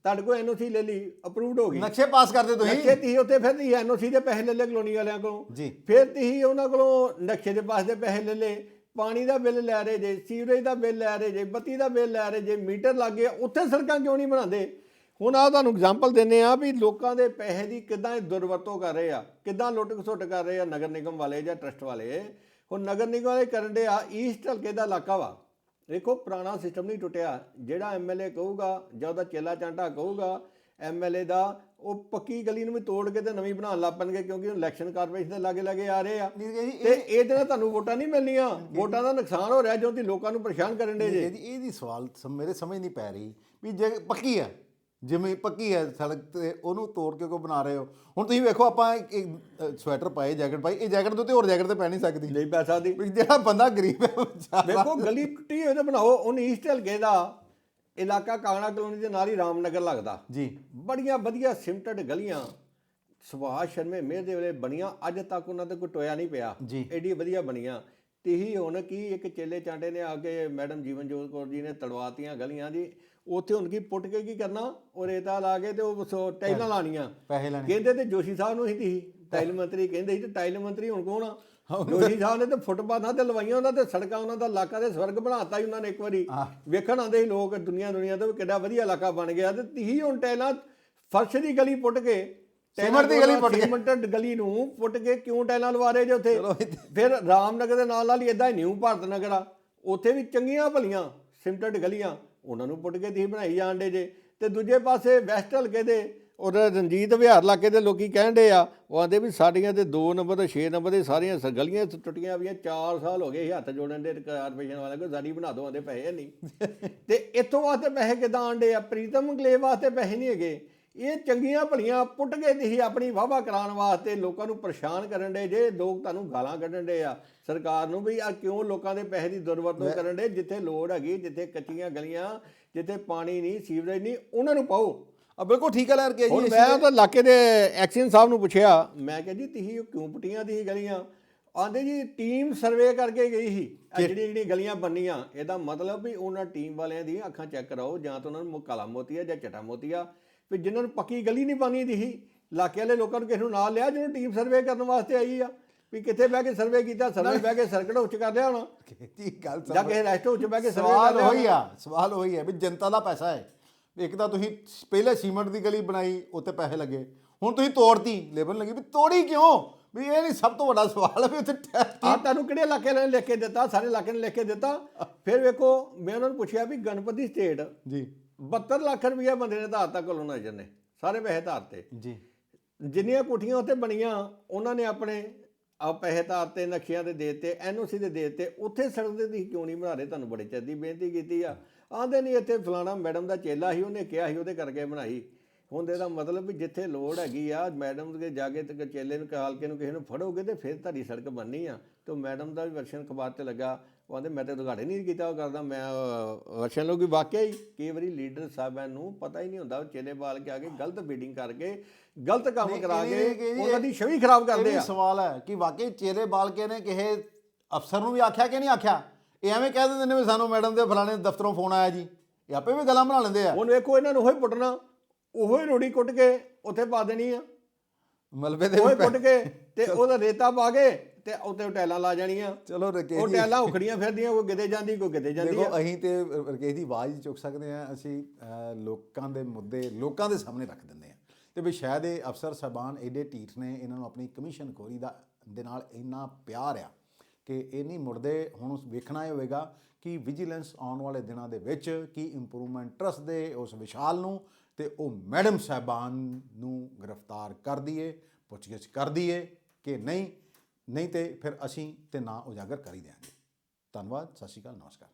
ਤੁਹਾਡੇ ਕੋਲ ਐਨਓਸੀ ਲੈ ਲਈ ਅਪਰੂਵਡ ਹੋ ਗਈ। ਨਕਸ਼ੇ ਪਾਸ ਕਰਦੇ ਨਕਸ਼ੇ ਤੁਸੀਂ ਤੀ ਉੱਥੇ ਫਿਰ ਤੀ ਐਨਓਸੀ ਦੇ ਪੈਸੇ ਲੈ ਲਏ ਕਲੋਨੀ ਵਾਲਿਆਂ ਕੋਲੋਂ। ਫਿਰ ਤੀ ਉਹਨਾਂ ਕੋਲੋਂ ਨਕਸ਼ੇ ਦੇ ਪਾਸ ਦੇ ਪੈਸੇ ਲੈ ਲਏ। ਪਾਣੀ ਦਾ ਬਿੱਲ ਲੈ ਰਹੇ ਜੇ, ਸੀਵਰੇਜ ਦਾ ਬਿੱਲ ਲੈ ਰਹੇ ਜੇ, ਬੱਤੀ ਦਾ ਬਿੱਲ ਲੈ ਰਹੇ ਜੇ, ਮੀਟਰ ਲੱਗੇ ਉੱਥੇ ਸੜਕਾਂ ਕਿਉਂ ਨਹੀਂ ਬਣਾਉਂਦੇ? ਹੁਣ ਆ ਤੁਹਾਨੂੰ ਐਗਜ਼ਾਮਪਲ ਦਿੰਨੇ ਆ ਵੀ ਲੋਕਾਂ ਦੇ ਪੈਸੇ ਦੀ ਕਿੱਦਾਂ ਇਹ ਦੁਰਵਰਤੋਂ ਕਰ ਰਹੇ ਆ, ਕਿੱਦਾਂ ਲੁੱਟ ਖਸੁੱਟ ਕਰ ਰਹੇ ਆ ਨਗਰ ਨਿਗਮ ਵਾਲੇ ਜਾਂ ਟਰਸਟ ਵਾਲੇ। ਹੁਣ ਨਗਰ ਨਿਗਮ ਵਾਲੇ ਕਰਨ ਦੇ ਆ ਈਸਟ ਹਲਕੇ ਦਾ ਇਲਾਕਾ ਵਾ। ਦੇਖੋ, ਪੁਰਾਣਾ ਸਿਸਟਮ ਨਹੀਂ ਟੁੱਟਿਆ। ਜਿਹੜਾ ਐਮਐਲਏ ਕਹੂਗਾ ਜਾਂ ਉਹਦਾ ਚੇਲਾ ਚਾਂਟਾ ਕਹੂਗਾ ਐਮਐਲਏ ਦਾ ਉਹ ਪੱਕੀ ਗਲੀ ਨੂੰ ਵੀ ਤੋੜ ਕੇ ਤੇ ਨਵੀਂ ਬਣਾਉਣ ਲੱਗ ਪੈਣਗੇ ਕਿਉਂਕਿ ਇਲੈਕਸ਼ਨ ਕਾਰਪੋਰੇਸ਼ਨ ਦੇ ਲਾਗੇ ਲਾਗੇ ਆ ਰਹੇ ਆ। ਤੇ ਇਹਦੇ ਨਾਲ ਤੁਹਾਨੂੰ ਵੋਟਾਂ ਨਹੀਂ ਮਿਲਣੀਆਂ। ਵੋਟਾਂ ਦਾ ਨੁਕਸਾਨ ਹੋ ਰਿਹਾ ਜੋ ਤੁਸੀਂ ਲੋਕਾਂ ਨੂੰ ਪਰੇਸ਼ਾਨ ਕਰਨ ਦੇ ਜੇ। ਇਹਦੀ ਸਵਾਲ ਮੇਰੇ ਸਮਝ ਨਹੀਂ ਪੈ ਰਹੀ ਵੀ ਜੇ ਪੱਕੀ ਹੈ ਜਿਵੇਂ ਪੱਕੀ ਹੈ ਸੜਕ ਤੇ ਉਹਨੂੰ ਤੋੜ ਕੇ ਕੋ ਬਣਾ ਰਹੇ ਹੋ? ਹੁਣ ਤੁਸੀਂ ਵੇਖੋ ਆਪਾਂ ਇੱਕ- ਸਵੈਟਰ ਪਾਏ ਜੈਕਟ ਪਾਈ ਇਹ ਜੈਕਟ ਦੇ ਉੱਤੇ ਹੋਰ ਜੈਕਟ ਤੇ ਪੈ ਨਹੀਂ ਸਕਦੀ। ਨਹੀਂ ਪੈਸਾ ਦੀ ਵੀ ਜਿਹੜਾ ਬੰਦਾ ਗਰੀਬ ਹੈ ਵੇਖੋ ਗਲੀ ਟੁੱਟੀ ਹੋਈ ਤੇ ਬਣਾਓ ਉਹਨ ਈਸਟ ਹਲਕੇ ਦਾ। ਇਲਾਕਾ ਕਾਂਗੜਾ ਕਲੋਨੀ ਦੇ ਨਾਲ ਹੀ ਰਾਮਨਗਰ ਲੱਗਦਾ। ਜੀ। ਬੜੀਆਂ ਵਧੀਆ ਸਿਮਟਡ ਗਲੀਆਂ ਸੁਭਾਸ਼ ਸ਼ਰਮੇ ਮੇਰ ਦੇ ਵੇਲੇ ਬਣੀਆਂ ਅੱਜ ਤੱਕ ਉਹਨਾਂ ਤੇ ਕੋਈ ਟੋਇਆ ਨਹੀਂ ਪਿਆ। ਐਡੀ ਵਧੀਆ ਬਣੀਆਂ। ਤੇ ਹੀ ਹੁਣ ਕੀ ਇੱਕ ਚੇਲੇ ਚਾਂਟੇ ਨੇ ਆ ਕੇ ਮੈਡਮ ਜੀਵਨਜੋਤ ਕੌਰ ਜੀ ਨੇ ਤੜਵਾਤੀਆਂ ਗਲੀਆਂ ਜੀ ਉੱਥੇ ਹੁਣ ਕੀ ਪੁੱਟ ਕੇ ਕੀ ਕਰਨਾ? ਉਹ ਰੇਤਾ ਲਾ ਕੇ ਤੇ ਉਹ ਟਾਈਲਾਂ ਲਾਣੀਆਂ ਪੈਸੇ ਲੈਣੇ ਕਹਿੰਦੇ ਤੇ ਜੋਸ਼ੀ ਸਾਹਿਬ ਨੂੰ ਹੀ ਤੀ ਟਾਈਲ ਮੰਤਰੀ ਕਹਿੰਦੇ ਸੀ ਤੇ ਟਾਈਲ ਮੰਤਰੀ ਹੁਣ ਕੌਣ ਆ? ਜੋਸ਼ੀ ਸਾਹਿਬ ਨੇ ਤੇ ਫੁੱਟਪਾਥਾਂ ਤੇ ਲਵਾਈਆਂ ਉਹਨਾਂ ਤੇ ਸੜਕਾਂ ਉਹਨਾਂ ਦਾ ਇਲਾਕਾ ਦੇ ਸਵਰਗ ਬਣਾਤਾ ਹੀ ਉਹਨਾਂ ਨੇ ਇੱਕ ਵਾਰੀ। ਵੇਖਣ ਆਉਂਦੇ ਸੀ ਲੋਕ ਦੁਨੀਆ ਦੁਨੀਆ ਤੋਂ ਕਿੱਡਾ ਵਧੀਆ ਇਲਾਕਾ ਬਣ ਗਿਆ ਤੇ ਤੀਹ ਹੁਣ ਟਾਈਲਾਂ ਫਰਸ਼ ਦੀ ਗਲੀ ਪੁੱਟ ਕੇ ਸੀਮੈਂਟ ਦੀ ਗਲੀ ਪੁੱਟ ਕੇ। ਸੀਮੈਂਟਡ ਗਲੀ ਨੂੰ ਪੁੱਟ ਕੇ ਕਿਉਂ ਟਾਈਲਾਂ ਲਵਾ ਰਹੇ ਜੇ ਉੱਥੇ? ਫਿਰ ਰਾਮਨਗਰ ਦੇ ਨਾਲ ਨਾਲ ਹੀ ਇਦਾਂ ਨਿਊ ਭਾਰਤ ਨਗਰ ਆ। ਉੱਥੇ ਵੀ ਚੰਗੀਆਂ ਭਲੀਆਂ ਸਿਮਟਡ ਗਲੀਆਂ ਉਹਨਾਂ ਨੂੰ ਪੁੱਟ ਕੇ ਤੁਸੀਂ ਬਣਾਈ ਜਾਂਦੇ ਜੇ। ਤੇ ਦੂਜੇ ਪਾਸੇ ਵੈਸਟ ਹਲਕੇ ਦੇ ਔਰ ਰਣਜੀਤ ਵਿਹਾਰ ਇਲਾਕੇ ਦੇ ਲੋਕੀ ਕਹਿੰਦੇ ਆ ਉਹ ਆਂਦੇ ਵੀ ਸਾਡੀਆਂ ਤੇ 2 ਨੰਬਰ ਤੇ 6 ਨੰਬਰ ਦੇ ਸਾਰੀਆਂ ਗਲੀਆਂ ਟੁੱਟੀਆਂ ਵੀਆਂ 4 ਸਾਲ ਹੋ ਗਏ ਹੱਥ ਜੋੜਨ ਦੇ ਕਾਰਪੋਰੇਸ਼ਨ ਵਾਲਿਆਂ ਕੋਲ ਸਾਡੀ ਬਣਾ ਦਿਓ ਆਂਦੇ ਪੈਸੇ ਨਹੀਂ। ਤੇ ਇੱਥੋਂ ਵਾਸਤੇ ਪੈਸੇ ਕਿਦਾਂ ਆਂਡੇ ਆ? ਪ੍ਰੀਤਮ ਗਲੇਵ ਵਾਸਤੇ ਪੈਸੇ ਨਹੀਂ ਹੈਗੇ। ਇਹ ਚੰਗੀਆਂ ਭਲੀਆਂ ਪੁੱਟ ਕੇ ਤੁਸੀਂ ਆਪਣੀ ਵਾਹਵਾ ਕਰਾਉਣ ਵਾਸਤੇ ਲੋਕਾਂ ਨੂੰ ਪਰੇਸ਼ਾਨ ਕਰਨ ਦੇ ਜੇ ਲੋਕ ਤੁਹਾਨੂੰ ਗਾਲਾਂ ਕੱਢਣ ਦੇ ਆ। ਸਰਕਾਰ ਨੂੰ ਵੀ ਆ ਕਿਉਂ ਲੋਕਾਂ ਦੇ ਪੈਸੇ ਦੀ ਦੁਰਵਰਤੋਂ ਕਰਨ ਦੇ ਜਿੱਥੇ ਲੋੜ ਹੈਗੀ ਜਿੱਥੇ ਕੱਚੀਆਂ ਗਲੀਆਂ ਜਿੱਥੇ ਪਾਣੀ ਨਹੀਂ ਸੀਵਰੇਜ ਨਹੀਂ ਉਹਨਾਂ ਨੂੰ ਪਾਓ। ਆ ਬਿਲਕੁਲ ਠੀਕ ਹੈ ਲੈਰ ਕੇ ਹੁਣ ਜੀ ਮੈਂ ਤਾਂ ਇਲਾਕੇ ਦੇ ਐਕਸ਼ਨ ਸਾਹਿਬ ਨੂੰ ਪੁੱਛਿਆ ਮੈਂ ਕਿਹਾ ਜੀ ਤੁਸੀਂ ਉਹ ਕਿਉਂ ਪੁੱਟੀਆਂ ਦੀ ਗਲੀਆਂ? ਆਂਦੇ ਜੀ ਟੀਮ ਸਰਵੇ ਕਰਕੇ ਗਈ ਸੀ। ਆਹ ਜਿਹੜੀਆਂ ਜਿਹੜੀਆਂ ਗਲੀਆਂ ਬੰਨੀਆਂ ਇਹਦਾ ਮਤਲਬ ਵੀ ਉਹਨਾਂ ਟੀਮ ਵਾਲਿਆਂ ਦੀ ਅੱਖਾਂ ਚੈੱਕ ਕਰਾਓ ਜਾਂ ਤਾਂ ਉਹਨਾਂ ਨੂੰ ਕਾਲਾ ਮੋਤੀਆ ਜਾਂ ਚਟਾ ਮੋਤੀਆ। ਵੀ ਜਿਨ੍ਹਾਂ ਨੂੰ ਪੱਕੀ ਗਲੀ ਨਹੀਂ ਬਣੀ ਦੀ ਸੀ ਇਲਾਕੇ ਵਾਲੇ ਲੋਕਾਂ ਨੂੰ ਕਿਸੇ ਨੂੰ ਨਾਲ ਲਿਆ ਜਿਹਨੂੰ ਟੀਮ ਸਰਵੇ ਕਰਨ ਵਾਸਤੇ ਆਈ ਆ। ਵੀ ਕਿੱਥੇ ਬਹਿ ਕੇ ਸਰਵੇ ਕੀਤਾ ਸਰਵੇ ਬਹਿ ਕੇ ਸਰਕਟ ਉੱਚ ਕਰ ਲਿਆ ਹੋਣਾ। ਜੀ ਗੱਲ ਜਾਂ ਕਿਸੇ ਰੈਸਟ ਉੱਚ ਬਹਿ ਕੇ ਸਰਵੇ ਕਰ ਸਵਾਲ ਲਿਆ ਹੋਣਾ। ਆ ਸਵਾਲ ਉਹੀ ਹੈ ਵੀ ਜਨਤਾ ਦਾ ਪੈਸਾ ਹੈ। ਇੱਕ ਤਾਂ ਤੁਸੀਂ ਪਹਿਲੇ ਸੀਮੈਂਟ ਦੀ ਗਲੀ ਬਣਾਈ ਉੱਤੇ ਪੈਸੇ ਲੱਗੇ। ਹੁਣ ਤੁਸੀਂ ਤੋੜਤੀ ਲੇਬਰ ਲੱਗੀ ਵੀ ਤੋੜੀ ਕਿਉਂ? ਵੀ ਇਹ ਨਹੀਂ ਸਭ ਤੋਂ ਵੱਡਾ ਸਵਾਲ ਹੈ ਵੀ ਉੱਥੇ ਆ ਤੁਹਾਨੂੰ ਕਿਹੜੇ ਇਲਾਕੇ ਨੇ ਲਿਖ ਕੇ ਦਿੱਤਾ? ਸਾਰੇ ਇਲਾਕੇ ਨੇ ਲਿਖ ਕੇ ਦਿੱਤਾ। ਫਿਰ ਵੇਖੋ ਮੈਂ ਉਹਨਾਂ ਨੂੰ ਪੁੱਛਿਆ ਵੀ ਗਣਪਤੀ ਸਟੇਟ ਜੀ। 72 ਲੱਖ ਰੁਪਇਆ ਬੰਦੇ ਨੇ ਧਾਰਤਾ ਕੋਲੋਨਾਈਜ਼ਰ ਨੇ ਸਾਰੇ ਪੈਸੇ ਧਾਰਤੇ ਜੀ। ਜਿੰਨੀਆਂ ਕੋਠੀਆਂ ਉੱਥੇ ਬਣੀਆਂ ਉਹਨਾਂ ਨੇ ਆਪਣੇ ਆ ਪੈਸੇ ਧਾਰਤੇ ਨਕਸ਼ਿਆਂ ਦੇ ਦੇਤੇ ਐਨਓਸੀ ਦੇ ਦੇਤੇ ਉੱਥੇ ਸੜਕ ਦੇ ਤੁਸੀਂ ਕਿਉਂ ਨਹੀਂ ਬਣਾ ਰਹੇ? ਤੁਹਾਨੂੰ ਬੜੇ ਚਿਰ ਦੀ ਬੇਨਤੀ ਕੀਤੀ ਆ। ਆਂਦੇ ਨਹੀਂ ਇੱਥੇ ਫਲਾਣਾ ਮੈਡਮ ਦਾ ਚੇਲਾ ਸੀ ਉਹਨੇ ਕਿਹਾ ਸੀ ਉਹਦੇ ਕਰਕੇ ਬਣਾਈ। ਹੁਣ ਇਹਦਾ ਮਤਲਬ ਵੀ ਜਿੱਥੇ ਲੋੜ ਹੈਗੀ ਆ ਮੈਡਮ ਦੇ ਜਾ ਕੇ ਤੇ ਚੇਲੇ ਨੂੰ ਹਲਕੇ ਨੂੰ ਕਿਸੇ ਨੂੰ ਫੜੋਗੇ ਤੇ ਫਿਰ ਤੁਹਾਡੀ ਸੜਕ ਬਣਨੀ ਆ। ਤੇ ਮੈਡਮ ਦਾ ਵੀ ਵਰਸ਼ਨ ਅਖਬਾਰ ਤੇ ਲੱਗਾ ਉਹ ਆਂਦੇ ਮੈਂ ਤੇ ਉਦਘਾਟਨ ਨਹੀਂ ਕੀਤਾ ਉਹ ਕਰਦਾ ਮੈਂ ਵਰਸ਼ਨ ਲੋਕ ਵਾਕਿਆ ਹੀ। ਕਈ ਵਾਰੀ ਲੀਡਰ ਸਾਹਿਬਾਂ ਨੂੰ ਪਤਾ ਹੀ ਨਹੀਂ ਹੁੰਦਾ ਉਹ ਚੇਲੇ ਬਾਲ ਕੇ ਆ ਕੇ ਗਲਤ ਬੀਡਿੰਗ ਕਰਕੇ ਗਲਤ ਕੰਮ ਕਰਾ ਇਹ ਕੇ ਕਿ ਉਹਨਾਂ ਦੀ ਛਵੀ ਖਰਾਬ ਇਹ ਕਰਦੇ ਆ ਸਵਾਲ ਹੈ ਕਿ ਵਾਕਈ ਚੇਲੇ ਬਾਲਕੇ ਨੇ ਕਿਸੇ ਅਫਸਰ ਨੂੰ ਵੀ ਆਖਿਆ ਕਿ ਨਹੀਂ ਆਖਿਆ? ਇਹ ਐਵੇਂ ਕਹਿ ਦਿੰਦੇ ਨੇ ਵੀ ਸਾਨੂੰ ਮੈਡਮ ਦੇ ਫਲਾਣੇ ਦਫ਼ਤਰੋਂ ਫੋਨ ਆਇਆ ਜੀ। ਇਹ ਆਪੇ ਵੀ ਗੱਲਾਂ ਬਣਾ ਲੈਂਦੇ ਆ। ਹੁਣ ਵੇਖੋ ਇਹਨਾਂ ਨੂੰ ਉਹੀ ਪੁੱਟਣਾ ਉਹੀ ਰੋੜੀ ਕੁੱਟ ਕੇ ਉੱਥੇ ਪਾ ਦੇਣੀ ਆ। ਮਲਬੇ ਦੇ ਉਹੀ ਕੁੱਟ ਕੇ ਤੇ ਉਹਦਾ ਰੇਤਾ ਪਾ ਕੇ ਤੇ ਉੱਤੇ ਟੈਲਾਂ ਲਾ ਜਾਣੀਆਂ। ਚਲੋ ਰਕੇਸ਼ ਉਹ ਟੈਲਾਂ ਉਖੜੀਆਂ ਫਿਰਦੀਆਂ ਕੋਈ ਕਿਤੇ ਜਾਂਦੀ ਕੋਈ ਕਿਤੇ ਜਾਂਦੀ ਦੇਖੋ ਆ। ਅਸੀਂ ਤੇ ਰਕੇਸ਼ ਦੀ ਆਵਾਜ਼ ਹੀ ਚੁੱਕ ਸਕਦੇ ਹਾਂ ਅਸੀਂ ਲੋਕਾਂ ਦੇ ਮੁੱਦੇ ਲੋਕਾਂ ਦੇ ਸਾਹਮਣੇ ਰੱਖ ਦਿੰਦੇ ਹਾਂ ਤੇ ਵੀ ਸ਼ਾਇਦ ਇਹ ਅਫਸਰ ਸਾਹਿਬਾਨ ਐਡੇ ਢੀਠ ਨੇ ਇਹਨਾਂ ਨੂੰ ਆਪਣੀ ਕਮਿਸ਼ਨ ਖੋਰੀ ਦਾ ਦੇ ਨਾਲ ਇੰਨਾ ਪਿਆਰ ਆ। ਕਿ ਇਹ ਨਹੀਂ ਮੁੜਦੇ, ਹੁਣ ਵੇਖਣਾ ਇਹ ਹੋਵੇਗਾ ਕਿ ਵਿਜੀਲੈਂਸ ਆਉਣ ਵਾਲੇ ਦਿਨਾਂ ਦੇ ਵਿੱਚ ਕੀ ਇੰਪਰੂਵਮੈਂਟ ਟਰਸਟ ਦੇ ਉਸ ਵਿਸ਼ਾਲ ਨੂੰ ਤੇ ਉਹ ਮੈਡਮ ਸਾਹਿਬਾਨ ਨੂੰ ਗ੍ਰਿਫਤਾਰ ਕਰ ਦਈਏ, ਪੁੱਛਗਿੱਛ ਕਰ ਦਈਏ ਕਿ ਨਹੀਂ ਨਹੀਂ ਤੇ ਫਿਰ ਅਸੀਂ ਤੇ ਨਾ ਉਜਾਗਰ ਕਰ ਹੀ ਦਿਆਂਗੇ। ਧੰਨਵਾਦ, ਸਤਿ ਸ਼੍ਰੀ ਅਕਾਲ, ਨਮਸਕਾਰ।